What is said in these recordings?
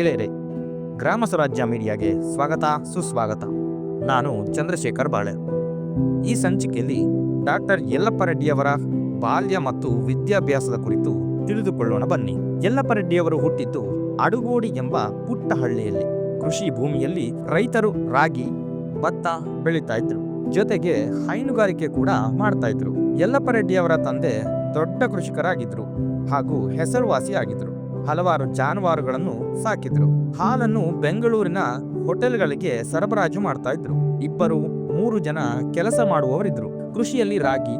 ಗೆಳೆಯರೆ ಗ್ರಾಮ ಸ್ವರಾಜ್ಯ ಮೀಡಿಯಾಗೆ ಸ್ವಾಗತ, ಸುಸ್ವಾಗತ. ನಾನು ಚಂದ್ರಶೇಖರ್ ಬಾಳೆ. ಈ ಸಂಚಿಕೆಯಲ್ಲಿ ಡಾಕ್ಟರ್ ಯಲ್ಲಪ್ಪ ರೆಡ್ಡಿಯವರ ಬಾಲ್ಯ ಮತ್ತು ವಿದ್ಯಾಭ್ಯಾಸದ ಕುರಿತು ತಿಳಿದುಕೊಳ್ಳೋಣ ಬನ್ನಿ. ಯಲ್ಲಪ್ಪ ರೆಡ್ಡಿಯವರು ಹುಟ್ಟಿದ್ದು ಅಡುಗೋಡಿ ಎಂಬ ಪುಟ್ಟ ಹಳ್ಳಿಯಲ್ಲಿ ಕೃಷಿ ಭೂಮಿಯಲ್ಲಿ ರೈತರು ರಾಗಿ, ಭತ್ತ ಬೆಳೀತಾ ಇದ್ರು. ಜೊತೆಗೆ ಹೈನುಗಾರಿಕೆ ಕೂಡ ಮಾಡ್ತಾ ಇದ್ರು. ಯಲ್ಲಪ್ಪ ರೆಡ್ಡಿಯವರ ತಂದೆ ದೊಡ್ಡ ಕೃಷಿಕರಾಗಿದ್ರು ಹಾಗೂ ಹೆಸರುವಾಸಿ ಆಗಿದ್ರು ಹಲವಾರು ಜಾನುವಾರುಗಳನ್ನು ಸಾಕಿದ್ರು. ಹಾಲನ್ನು ಬೆಂಗಳೂರಿನ ಹೋಟೆಲ್ಗಳಿಗೆ ಸರಬರಾಜು ಮಾಡ್ತಾ ಇದ್ರು. ಇಬ್ಬರು, ಮೂರು ಜನ ಕೆಲಸ ಮಾಡುವವರಿದ್ರು. ಕೃಷಿಯಲ್ಲಿ ರಾಗಿ,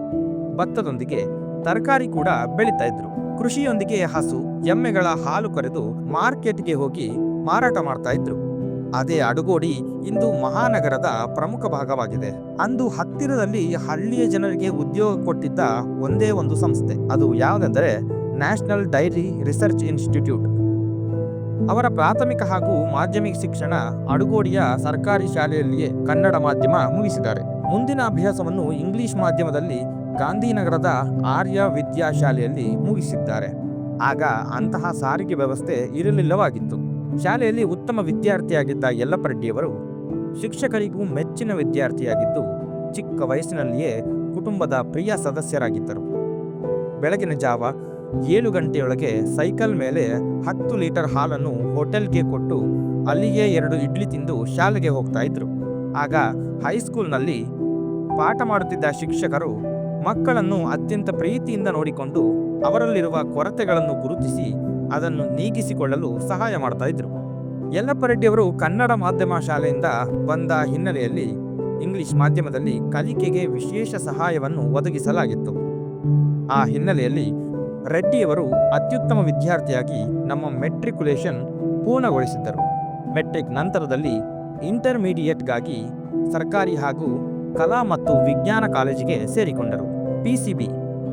ಭತ್ತದೊಂದಿಗೆ ತರಕಾರಿ ಕೂಡ ಬೆಳೀತಾ ಇದ್ರು. ಕೃಷಿಯೊಂದಿಗೆ ಹಸು, ಎಮ್ಮೆಗಳ ಹಾಲು ಕರೆದು ಮಾರ್ಕೆಟ್ಗೆ ಹೋಗಿ ಮಾರಾಟ ಮಾಡ್ತಾ ಇದ್ರು. ಅದೇ ಅಡುಗೋಡಿ ಇಂದು ಮಹಾನಗರದ ಪ್ರಮುಖ ಭಾಗವಾಗಿದೆ. ಅಂದು ಹತ್ತಿರದಲ್ಲಿ ಹಳ್ಳಿಯ ಜನರಿಗೆ ಉದ್ಯೋಗ ಕೊಟ್ಟಿದ್ದ ಒಂದೇ ಒಂದು ಸಂಸ್ಥೆ. ಅದು ಯಾವುದೆಂದರೆ ನ್ಯಾಷನಲ್ ಡೈರಿ ರಿಸರ್ಚ್ ಇನ್ಸ್ಟಿಟ್ಯೂಟ್ ಅವರ ಪ್ರಾಥಮಿಕ ಹಾಗೂ ಮಾಧ್ಯಮಿಕ ಶಿಕ್ಷಣ ಅಡುಗೋಡಿಯ ಸರ್ಕಾರಿ ಶಾಲೆಯಲ್ಲಿಯೇ ಕನ್ನಡ ಮಾಧ್ಯಮ ಮುಗಿಸಿದ್ದಾರೆ. ಮುಂದಿನ ಅಭ್ಯಾಸವನ್ನು ಇಂಗ್ಲಿಷ್ ಮಾಧ್ಯಮದಲ್ಲಿ ಗಾಂಧಿನಗರದ ಆರ್ಯ ವಿದ್ಯಾಶಾಲೆಯಲ್ಲಿ ಮುಗಿಸಿದ್ದಾರೆ. ಆಗ ಅಂತಹ ಸಾರಿಗೆ ವ್ಯವಸ್ಥೆ ಇರಲಿಲ್ಲವಾಗಿತ್ತು. ಶಾಲೆಯಲ್ಲಿ ಉತ್ತಮ ವಿದ್ಯಾರ್ಥಿಯಾಗಿದ್ದ ಯಲ್ಲಪ್ಪರೆಡ್ಡಿಯವರು ಶಿಕ್ಷಕರಿಗೂ ಮೆಚ್ಚಿನ ವಿದ್ಯಾರ್ಥಿಯಾಗಿದ್ದು, ಚಿಕ್ಕ ವಯಸ್ಸಿನಲ್ಲಿಯೇ ಕುಟುಂಬದ ಪ್ರಿಯ ಸದಸ್ಯರಾಗಿದ್ದರು. ಬೆಳಗಿನ ಜಾವ ಏಳು ಗಂಟೆಯೊಳಗೆ ಸೈಕಲ್ ಮೇಲೆ ಹತ್ತು ಲೀಟರ್ ಹಾಲನ್ನು ಹೋಟೆಲ್ಗೆ ಕೊಟ್ಟು ಅಲ್ಲಿಗೆ ಎರಡು ಇಡ್ಲಿ ತಿಂದು ಶಾಲೆಗೆ ಹೋಗ್ತಾ ಇದ್ರು. ಆಗ ಹೈಸ್ಕೂಲ್ನಲ್ಲಿ ಪಾಠ ಮಾಡುತ್ತಿದ್ದ ಶಿಕ್ಷಕರು ಮಕ್ಕಳನ್ನು ಅತ್ಯಂತ ಪ್ರೀತಿಯಿಂದ ನೋಡಿಕೊಂಡು ಅವರಲ್ಲಿರುವ ಕೊರತೆಗಳನ್ನು ಗುರುತಿಸಿ ಅದನ್ನು ನೀಗಿಸಿಕೊಳ್ಳಲು ಸಹಾಯ ಮಾಡ್ತಾ ಇದ್ರು. ಯಲ್ಲಪ್ಪರೆಡ್ಡಿಯವರು ಕನ್ನಡ ಮಾಧ್ಯಮ ಶಾಲೆಯಿಂದ ಬಂದ ಹಿನ್ನೆಲೆಯಲ್ಲಿ ಇಂಗ್ಲಿಷ್ ಮಾಧ್ಯಮದಲ್ಲಿ ಕಲಿಕೆಗೆ ವಿಶೇಷ ಸಹಾಯವನ್ನು ಒದಗಿಸಲಾಗಿತ್ತು. ಆ ಹಿನ್ನೆಲೆಯಲ್ಲಿ ರೆಡ್ಡಿಯವರು ಅತ್ಯುತ್ತಮ ವಿದ್ಯಾರ್ಥಿಯಾಗಿ ನಮ್ಮ ಮೆಟ್ರಿಕ್ಯುಲೇಷನ್ ಪೂರ್ಣಗೊಳಿಸಿದ್ದರು. ಮೆಟ್ರಿಕ್ ನಂತರದಲ್ಲಿ ಇಂಟರ್ಮೀಡಿಯೇಟ್ಗಾಗಿ ಸರ್ಕಾರಿ ಹಾಗೂ ಕಲಾ ಮತ್ತು ವಿಜ್ಞಾನ ಕಾಲೇಜಿಗೆ ಸೇರಿಕೊಂಡರು. ಪಿ ಸಿ ಬಿ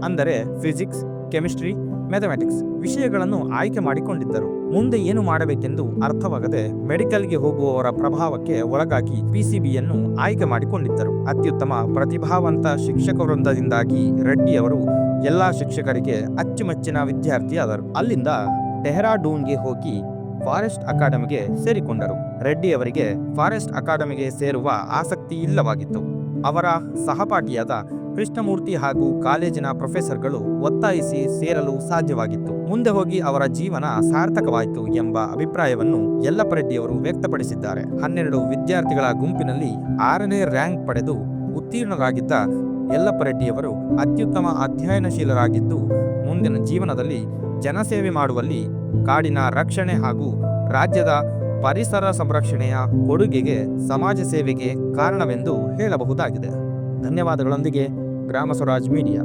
ಅಂದರೆ ಫಿಸಿಕ್ಸ್, ಕೆಮಿಸ್ಟ್ರಿ ಮ್ಯಾಥಮೆಟಿಕ್ಸ್ ವಿಷಯಗಳನ್ನು ಆಯ್ಕೆ ಮಾಡಿಕೊಂಡಿದ್ದರು. ಮುಂದೆ ಏನು ಮಾಡಬೇಕೆಂದು ಅರ್ಥವಾಗದೆ ಮೆಡಿಕಲ್ಗೆ ಹೋಗುವವರ ಪ್ರಭಾವಕ್ಕೆ ಒಳಗಾಗಿ ಪಿಸಿಬಿಯನ್ನು ಆಯ್ಕೆ ಮಾಡಿಕೊಂಡಿದ್ದರು. ಅತ್ಯುತ್ತಮ, ಪ್ರತಿಭಾವಂತ ಶಿಕ್ಷಕ ವೃಂದದಿಂದಾಗಿ ರೆಡ್ಡಿಯವರು ಎಲ್ಲಾ ಶಿಕ್ಷಕರಿಗೆ ಅಚ್ಚುಮೆಚ್ಚಿನ ವಿದ್ಯಾರ್ಥಿಯಾದರು. ಅಲ್ಲಿಂದ ಡೆಹ್ರಾಡೂನ್ಗೆ ಹೋಗಿ ಫಾರೆಸ್ಟ್ ಅಕಾಡೆಮಿಗೆ ಸೇರಿಕೊಂಡರು. ರೆಡ್ಡಿಯವರಿಗೆ ಫಾರೆಸ್ಟ್ ಅಕಾಡೆಮಿಗೆ ಸೇರುವ ಆಸಕ್ತಿ ಇಲ್ಲವಾಗಿತ್ತು. ಅವರ ಸಹಪಾಠಿಯಾದ ಕೃಷ್ಣಮೂರ್ತಿ ಹಾಗೂ ಕಾಲೇಜಿನ ಪ್ರೊಫೆಸರ್ಗಳು ಒತ್ತಾಯಿಸಿ ಸೇರಲು ಸಾಧ್ಯವಾಗಿತ್ತು. ಮುಂದೆ ಹೋಗಿ ಅವರ ಜೀವನ ಸಾರ್ಥಕವಾಯಿತು ಎಂಬ ಅಭಿಪ್ರಾಯವನ್ನು ಯಲ್ಲಪ್ಪರೆಡ್ಡಿಯವರು ವ್ಯಕ್ತಪಡಿಸಿದ್ದಾರೆ. ಹನ್ನೆರಡು ವಿದ್ಯಾರ್ಥಿಗಳ ಗುಂಪಿನಲ್ಲಿ ಆರನೇ ರ್ಯಾಂಕ್ ಪಡೆದು ಉತ್ತೀರ್ಣರಾಗಿದ್ದ ಯಲ್ಲಪ್ಪರೆಡ್ಡಿಯವರು ಅತ್ಯುತ್ತಮ ಅಧ್ಯಯನಶೀಲರಾಗಿದ್ದು, ಮುಂದಿನ ಜೀವನದಲ್ಲಿ ಜನಸೇವೆ ಮಾಡುವಲ್ಲಿ ಕಾಡಿನ ರಕ್ಷಣೆ ಹಾಗೂ ರಾಜ್ಯದ ಪರಿಸರ ಸಂರಕ್ಷಣೆಯ ಕೊಡುಗೆಗೆ ಸಮಾಜ ಸೇವೆಗೆ ಕಾರಣವೆಂದು ಹೇಳಬಹುದಾಗಿದೆ. ಧನ್ಯವಾದಗಳೊಂದಿಗೆ గ్రామ స్వరాజ్ మీడియా